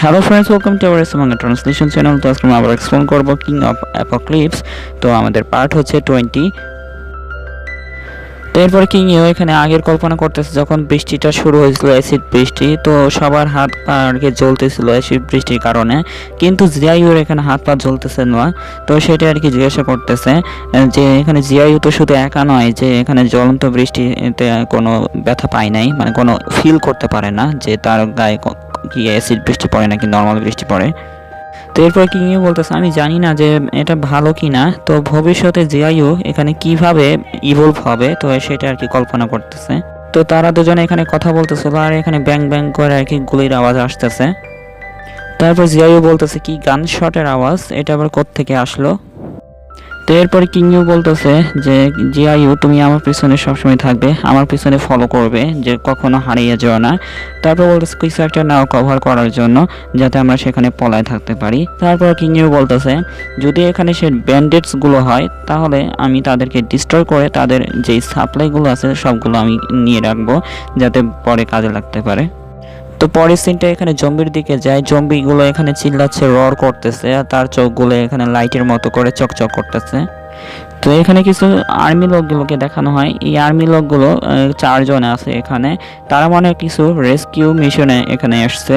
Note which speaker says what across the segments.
Speaker 1: Hello friends welcome to our এসমাঙ্গা translation channel তো আজকে আমরা এক্সপ্লোর করব কিং অফ অ্যাপোক্লিপস তো আমাদের পার্ট হচ্ছে টোয়েন্টি তো এরপর কিং ইউ এখানে আগের কল্পনা করতেছে, যখন বৃষ্টিটা শুরু হয়েছিল অ্যাসিড বৃষ্টি, তো সবার হাত পা আর কি জ্বলতেছিল অ্যাসিড বৃষ্টির কারণে। কিন্তু জিয়াইউর এখানে হাত পা জ্বলতেছে না। তো সেটা আর কি জিজ্ঞাসা করতেছে, যে এখানে জিয়াইউ তো শুধু একা নয়, যে এখানে জ্বলন্ত বৃষ্টিতে কোনো ব্যথা পায় নাই মানে কোনো ফিল করতে পারে না, যে তার গায়ে ক- অ্যাসিড বৃষ্টি পড়ে নাকি নর্মাল বৃষ্টি পড়ে। তো এরপর কি নিয়ে বলতেছে? আমি জানি না যে এটা ভালো কি না তো ভবিষ্যতে জিআইও এখানে কীভাবে ইভলভ হবে, তো সেটা আর কি কল্পনা করতেছে। তো তারা দুজনে এখানে কথা বলতেছিল আর এখানে ব্যাং ব্যাং করে আর কি গুলির আওয়াজ আসতেছে। তারপর জিআইও বলতেছে, কি গান শটের আওয়াজ? এটা আবার থেকে আসলো? তো এরপরে কিংইউ বলতেছে যে জিআইউ তুমি আমার পিছনে সবসময় থাকবে, আমার পিছনে ফলো করবে, যে কখনো হারিয়ে যেও না। তারপর বলতেছে, কিছু একটা নাও কভার করার জন্য, যাতে আমরা সেখানে পলায় থাকতে পারি। তারপর কিংইউ বলতেছে, যদি এখানে সে ব্যান্ডেডসগুলো হয়, তাহলে আমি তাদেরকে ডিস্ট্রয় করে তাদের যেই সাপ্লাইগুলো আছে, সবগুলো আমি নিয়ে রাখব, যাতে পরে কাজে লাগতে পারে। তো পরের সিনটা এখানে জম্বির দিকে যায়। জম্বিগুলো এখানে চিল্লাচ্ছে, রর করতেছে, আর তার চোখগুলো এখানে লাইটের মতো করে চকচক করতেছে। তো এখানে কিছু আর্মি লোকগুলোকে দেখানো হয়। এই আর্মি লোকগুলো চারজন আছে এখানে। তারা মনে কিছু রেস্কিউ মিশনে এখানে এসছে।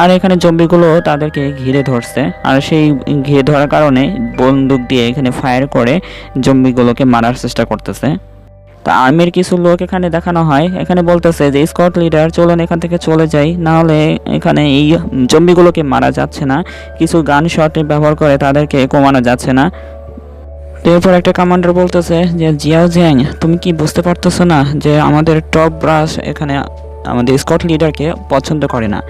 Speaker 1: আর এখানে জম্বিগুলো তাদেরকে ঘিরে ধরছে। আর সেই ঘিরে ধরার কারণে বন্দুক দিয়ে এখানে ফায়ার করে জম্বিগুলোকে মারার চেষ্টা করতেছে। তা আর্মির কিছু লোক এখানে দেখানো হয়। এখানে বলতেছে যে, স্কট লিডার চলুন এখান থেকে চলে যাই। না হলে এখানে এই জম্বিগুলোকে মারা যাচ্ছে না। কিছু গান শট ব্যবহার করে তাদেরকে কমানো যাচ্ছে না। এরপর একটা কমান্ডার বলতেছে যে জিয়াও জিয়াং তুমি কি বুঝতে পারতেছো না যে, আমাদের টপ ব্রাশ এখানে আমাদের স্কট লিডারকে পছন্দ করে না?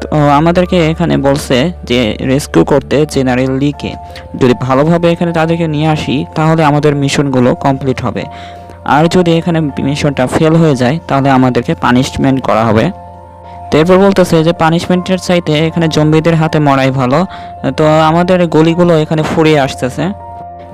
Speaker 1: তো আমাদেরকে এখানে বলছে যে রেস্কিউ করতে জেনারেল লিকে যদি ভালোভাবে এখানে তাদেরকে নিয়ে আসি, তাহলে আমাদের মিশনগুলো কমপ্লিট হবে। আর যদি এখানে মিশনটা ফেল হয়ে যায়, তাহলে আমাদেরকে পানিশমেন্ট করা হবে। তো এরপর বলতেছে যে পানিশমেন্টের চাইতে এখানে জম্বিদের হাতে মরাই ভালো। তো আমাদের গলিগুলো এখানে ফুরিয়ে আসতেছে।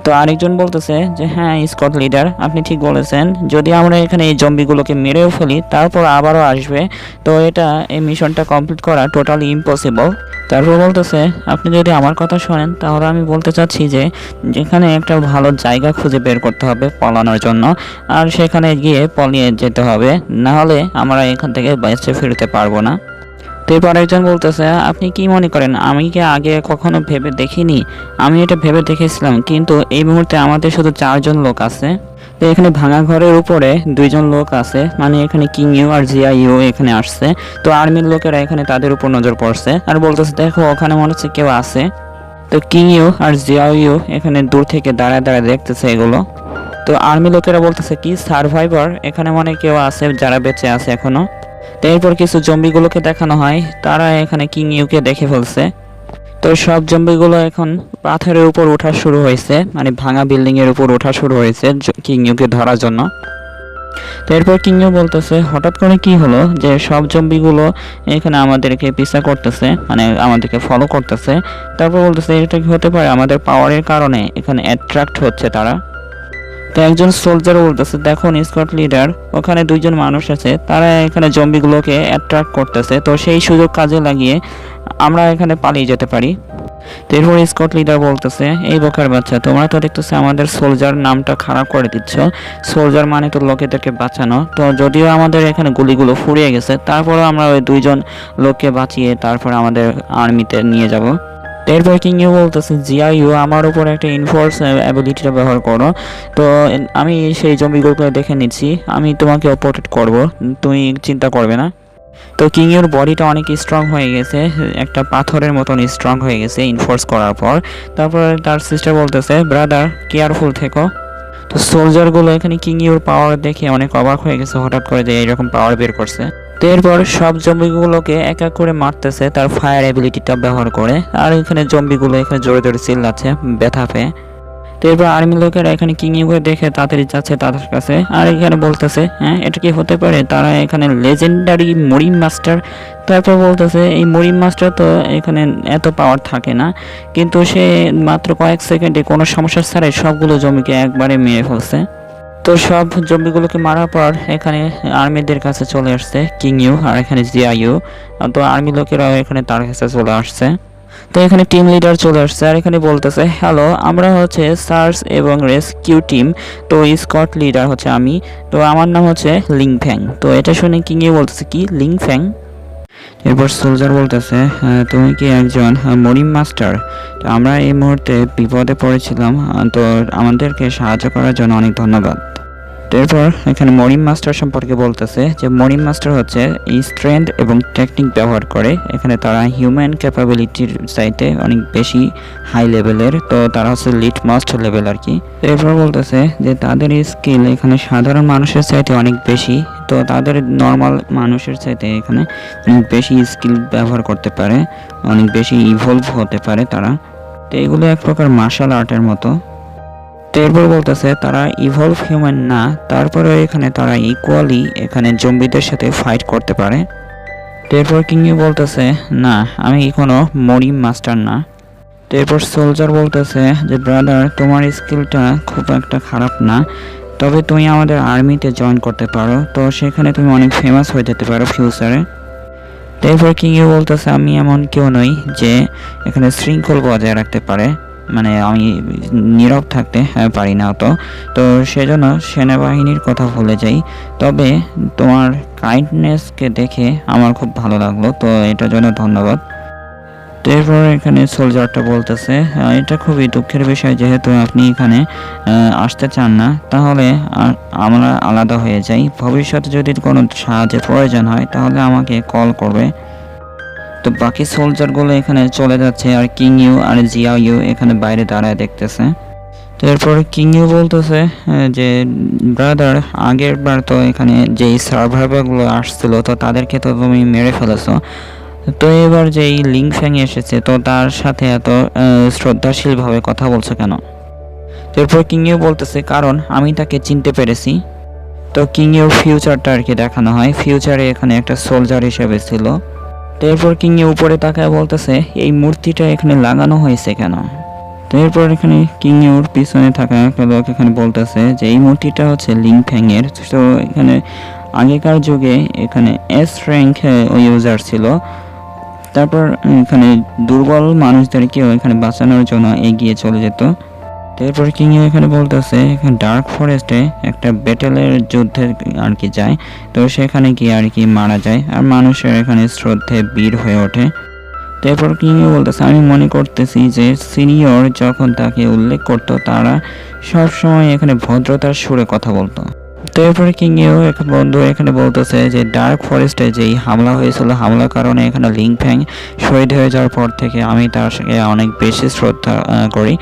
Speaker 1: তো আরেকজন বলতেছে যে হ্যাঁ স্কট লিডার, আপনি ঠিক বলেছেন। যদি আমরা এখানে এই জম্বিগুলোকে মেরেও ফেলি, তারপর আবারও আসবে। তো এটা, এই মিশনটা কমপ্লিট করা টোটালি ইম্পসিবল তারপর বলতেছে, আপনি যদি আমার কথা শোনেন, তাহলে আমি বলতে চাচ্ছি যে, যেখানে একটা ভালো জায়গা খুঁজে বের করতে হবে পলানোর জন্য, আর সেখানে গিয়ে পলিয়ে যেতে হবে। না হলে আমরা এখান থেকে বেঁচে ফিরতে পারব না। এরপর একজন বলতেছে, আপনি কি মনে করেন? আমি কি আগে কখনো ভেবে দেখিনি? আমি এটা ভেবে দেখেছিলাম, কিন্তু এই মুহূর্তে আমাদের শুধু চারজন লোক আছে। তো এখানে ভাঙা ঘরের উপরে দুইজন লোক আছে মানে এখানে কিং ইউ আর জিয়া ইউ এখানে আসছে। তো আর্মির লোকেরা এখানে তাদের উপর নজর পড়ছে আর বলতেছে, দেখো, ওখানে মনে হচ্ছে কেউ আছে। তো কিং ইউ আর জিয়া ইউ এখানে দূর থেকে দাঁড়ায় দাঁড়ায় দেখতেছে এগুলো। তো আর্মি লোকেরা বলতেছে, কি সার্ভাইভার এখানে মনে কেউ আছে যারা বেঁচে আছে এখনও? এরপর কিছু জম্বিগুলোকে দেখানো হয়। তারা এখানে কিং ইউকে দেখে ফেলছে। তো সব জম্বিগুলো এখন পাথরের উপর ওঠা শুরু হয়েছে। মানে ভাঙা বিল্ডিং এর উপর ওঠা শুরু হয়েছে কিং ইউকে ধরার জন্য। তো এরপর কিং ইউ বলতেছে, হঠাৎ করে কি হলো যে সব জম্বিগুলো এখানে আমাদেরকে পিছা করতেছে মানে আমাদেরকে ফলো করতেছে? তারপর বলতেছে, এটা কি হতে পারে? আমাদের পাওয়ারের কারণে এখানে অ্যাট্রাক্ট হচ্ছে তারা। তো একজন সোলজার বলতেছে দেখুন স্কট লিডার ওখানে দুইজন মানুষ আছে, তারা এখানে জম্বিগুলোকে অ্যাট্রাক্ট করতেছে, তো সেই সুযোগ কাজে লাগিয়ে আমরা এখানে পালিয়ে যেতে পারি। তো এরপর স্কট লিডার বলতেছে, এই বোকার বাচ্চা, তোমরা তো দেখতেছে আমাদের সোলজার নামটা খারাপ করে দিচ্ছ। সোলজার মানে তো লোকেদেরকে বাঁচানো। তো যদিও আমাদের এখানে গুলিগুলো ফুরিয়ে গেছে, তারপরেও আমরা ওই দুইজন লোককে বাঁচিয়ে তারপর আমাদের আর্মিতে নিয়ে যাব। এরপর কিং ইউ বলতেছে জিয়া আমার উপর একটা ইনফোর্স অ্যাবিলিটিটা ব্যবহার করো। তো আমি সেই জম্বিগুলোকে দেখে নিচ্ছি। আমি তোমাকে প্রোটেক্ট করব, তুমি চিন্তা করবে না। তো কিং এর বডিটা অনেক স্ট্রং হয়ে গেছে, একটা পাথরের মতন স্ট্রং হয়ে গেছে ইনফোর্স করার পর। তারপর তার সিস্টার বলতেছে ব্রাদার কেয়ারফুল থেকো। তো সোলজারগুলো এখানে কিং ইউর পাওয়ার দেখে অনেক অবাক হয়ে গেছে, হঠাৎ করে যে এরকম পাওয়ার বের করছে। তো এরপর সব জম্বিগুলোকে এক এক করে মারতেছে তার ফায়ার অ্যাবিলিটিটা ব্যবহার করে। আর এখানে জম্বিগুলো এখানে জোরে জোরে চিল্লাচ্ছে ব্যথা পেয়ে। তো এরপর আর্মি লোকেরা এখানে কিং ইউকে দেখে তাড়াতাড়ি যাচ্ছে তাদের কাছে। আর এখানে বলতেছে হ্যাঁ এটা কি হতে পারে? তারা এখানে লেজেন্ডারি মরিম মাস্টার তারপর বলতেছে, এই মরিম মাস্টার তো এখানে এত পাওয়ার থাকে না। কিন্তু সে মাত্র কয়েক সেকেন্ডে কোনো সমস্যা ছাড়াই সবগুলো জমিকে একবারে মেরে ফেলছে। তো সব জম্বিগুলোকে মারার পর এখানে আর্মিদের কাছে চলে আসছে কিং ইউ আর এখানে জিয়া ইউ তো আর্মি লোকেরাও এখানে তার কাছে চলে আসছে। তো এখানে টিম লিডার চলে আসছে আর এখানে বলতেছে হ্যালো আমরা হচ্ছে সার্চ এবং রেস্কিউ টিম তো স্কট লিডার হচ্ছে আমি। তো আমার নাম হচ্ছে লিং ফ্যাং তো এটা শুনে কিং ইউ বলতেছে কি? লিং ফ্যাং এরপর সোলজার বলতেছে "হ্যাঁ, তুমি কি একজন মরিম মাস্টার তো আমরা এই মুহূর্তে বিপদে পড়েছিলাম তো আমাদেরকে সাহায্য করার জন্য অনেক ধন্যবাদ। এরপর এখানে মরিম মাস্টার সম্পর্কে বলতেছে যে মরিম মাস্টার হচ্ছে স্ট্রেংথ এবং টেকনিক ব্যবহার করে। এখানে তারা হিউম্যান ক্যাপাবিলিটির চাইতে অনেক বেশি হাই লেভেলের তো তারা হচ্ছে লিট মাস্ট লেভেল আর কি এরপর বলতেছে যে তাদের স্কিল এখানে সাধারণ মানুষের চাইতে অনেক বেশি। তো তাদের নর্মাল মানুষের চাইতে এখানে অনেক বেশি স্কিল ব্যবহার করতে পারে। অনেক বেশি ইভলভ হতে পারে তারা। তো এগুলো এক প্রকার মার্শাল আর্টের মতো। এরপর বলতেছে, তারা ইভলভ হিউম্যান না তারপরে এখানে তারা ইকুয়ালি এখানে জম্বিদের সাথে ফাইট করতে পারে। এরপর কিংই বলতেছে, না, আমি কোনো মরিম মাস্টার না। এরপর সোলজার বলতেছে যে ব্রাদার তোমার স্কিলটা খুব একটা খারাপ না, তবে তুমি আমাদের আর্মিতে জয়েন করতে পারো, তো সেখানে তুমি অনেক ফেমাস হয়ে যেতে পারো ফিউচারে এরপর কিংই বলতেছে, আমি এমন কেউ নই যে এখানে শৃঙ্খল বজায় রাখতে পারে। মানে আমি নীরব থাকতে পারি না তো তো সেজন্য সেনাবাহিনীর কথা ভুলে যাই। তবে তোমার কাইন্ডনেসকে দেখে আমার খুব ভালো লাগল, তো এটার জন্য ধন্যবাদ। তো এরপর এখানে সোলজারটা বলতেছে এটা খুবই দুঃখের বিষয় যেহেতু আপনি এখানে আসতে চান না, তাহলে আমরা আলাদা হয়ে যাই। ভবিষ্যতে যদি কোনো সাহায্যের প্রয়োজন হয়, তাহলে আমাকে কল করবে। তো বাকি সোলজারগুলো এখানে চলে যাচ্ছে আর কিং ইউ আর জিয়া ইউ এখানে বাইরে দাঁড়ায় দেখতেছে। তো এরপর কিং ইউ বলতেছে যে ব্রাদার আগের বার তো এখানে যেই সার্ভাইভারগুলো আসছিল, তো তাদেরকে তো তুমি মেরে ফেলেছো। তো এবার যে এই লিং ফ্যাং এসেছে, তো তার সাথে এত শ্রদ্ধাশীলভাবে কথা বলছো কেন? তো এরপর কিং ইউ বলতেছে, কারণ আমি তাকে চিনতে পেরেছি। তো কিং ইউর ফিউচারটা আর কি দেখানো হয়। ফিউচারে এখানে একটা সোলজার হিসেবে ছিল। তো এরপর এ উপরে তাকায় বলতেছে, এই মূর্তিটা এখানে লাগানো হয়েছে কেন? তো এরপর এখানে কিং ওর পিছনে থাকা একটা লোক এখানে বলতেছে যে, এই মূর্তিটা হচ্ছে লিং ফ্যাং এর তো এখানে আগেকার যুগে এখানে এস র্যাঙ্ক ইউজার ছিল। তারপর এখানে দুর্বল মানুষদেরকেও এখানে বাঁচানোর জন্য এগিয়ে চলে যেত। এরপর কিং এখানে বলতেছে, এখানে ডার্ক ফরেস্টে একটা ব্যাটেলের যুদ্ধে আর কি যায়। তো সেখানে গিয়ে আর কি মারা যায় আর মানুষের এখানে শ্রদ্ধে বীর হয়ে ওঠে। তো এরপর কিং বলতেছে, আমি মনে করতেছি যে সিনিয়র যখন তাকে উল্লেখ করতো, তারা সবসময় এখানে ভদ্রতার সুরে কথা বলতো। তো এরপরে কিংয়েও এক বন্ধু এখানে বলতেছে যে ডার্ক ফরেস্টে যেই হামলা হয়েছিল, হামলার কারণে এখানে লিং ফ্যাং শহীদ হয়ে যাওয়ার পর থেকে আমি তার সঙ্গে অনেক বেশি শ্রদ্ধা করি।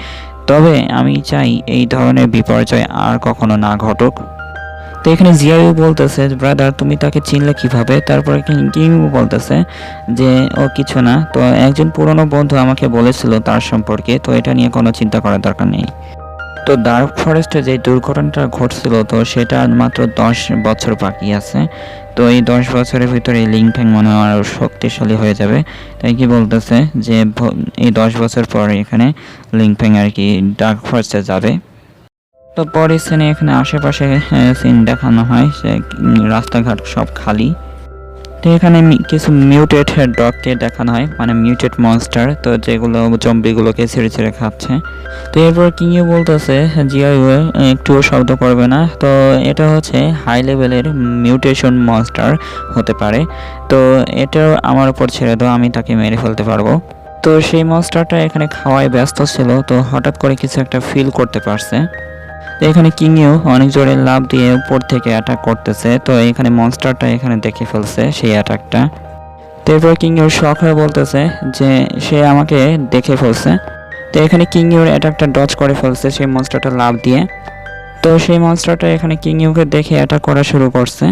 Speaker 1: তবে আমি চাই এই ধরনের বিপর্যয় আর কখনো না ঘটুক। তো এখানে জিয়াইও বলতেছে ব্রাদার তুমি তাকে চিনলে কীভাবে? তারপরে কিং বলতেছে যে, ও কিছু না। তো একজন পুরনো বন্ধু আমাকে বলেছিল তার সম্পর্কে, তো এটা নিয়ে কোনো চিন্তা করার দরকার নেই। তো ডার্ক ফরেস্টে যে দুর্ঘটনাটা ঘটছিল, তো সেটা মাত্র দশ বছর বাকি আছে। তো এই দশ বছরের ভিতরে লিঙ্ক ট্যাং মনে হয় আরও শক্তিশালী হয়ে যাবে। তাই কি বলতেছে যে এই দশ বছর পর এখানে লিঙ্ক ট্যাং আর কি ডার্ক ফরেস্টে যাবে। তো পরের সিনে এখানে আশেপাশে সিন দেখানো হয় সে রাস্তাঘাট সব খালি। তো এখানে কিছু মিউটেড ডগকে দেখানো হয় মানে মিউটেড মনস্টার তো যেগুলো জম্বিগুলোকে ছেড়ে ছেড়ে খাচ্ছে। তো এরপর কিংয়ে বলতেছে জিআইও একটুও শব্দ করবে না। তো এটা হচ্ছে হাই লেভেলের মিউটেশন মনস্টার হতে পারে। তো এটা আমার উপর ছেড়ে দাও, আমি তাকে মেরে ফেলতে পারব। তো সেই মনস্টারটা এখানে খাওয়ায় ব্যস্ত ছিল, তো হঠাৎ করে কিছু একটা ফিল করতে পারছে। তো এখানে কিংয়েও অনেক জোরে লাভ দিয়ে উপর থেকে অ্যাটাক করতেছে। তো এখানে মনস্টারটা এখানে দেখে ফেলছে সেই অ্যাটাকটা তো এরপর কিংয়ের শখ হয়ে বলতেছে যে সে আমাকে দেখে ফেলছে। তো এখানে কিংয়ের অ্যাটাকটা ডচ করে ফেলছে সেই মনস্টারটা লাভ দিয়ে। তো সেই মনস্টারটা এখানে কিংইউকে দেখে অ্যাটাক করা শুরু করছে।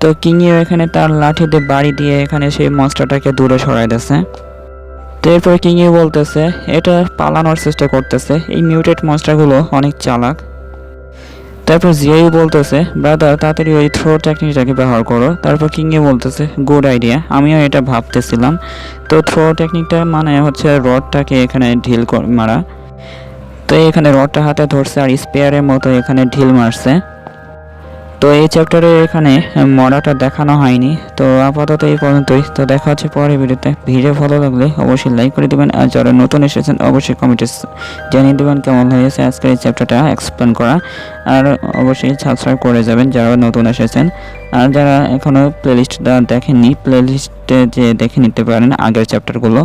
Speaker 1: তো কিংইউ এখানে তার লাঠিতে বাড়ি দিয়ে এখানে সেই মনস্টারটাকে দূরে সরাই দিয়েছে তো এরপর কিংইউ বলতেছে, এটা পালানোর চেষ্টা করতেছে। এই মিউটেড মনস্টারগুলো অনেক চালাক। তারপর জিয়াই বলতেছে, ব্রাদার, তাড়াতাড়ি ওই থ্রো টেকনিকটাকে ব্যবহার করো। তারপর কিংয়ে বলতেছে, গুড আইডিয়া, আমিও এটা ভাবতেছিলাম। তো থ্রো টেকনিকটা মানে হচ্ছে রডটাকে এখানে ঢিল মারা। তো এখানে রডটা হাতে ধরছে আর স্পেয়ারের মতো এখানে ঢিল মারছে। তো এই চ্যাপ্টারে এখানে মরাটা দেখানো হয়নি। তো আপাতত এই পর্যন্তই। তো দেখা হচ্ছে পরের ভিডিওতে। ভিডিও ভালো লাগলে অবশ্যই লাইক করে দেবেন। আর যারা নতুন এসেছেন, অবশ্যই কমেন্টে জানিয়ে দেবেন কেমন হয়েছে আজকের এই চ্যাপ্টারটা এক্সপ্লেন করা। আর অবশ্যই সাবস্ক্রাইব করে যাবেন যারা নতুন এসেছেন। আর যারা এখনও প্লেলিস্টটা দেখেননি প্লেলিস্টে যে দেখে নিতে পারেন আগের চ্যাপ্টারগুলো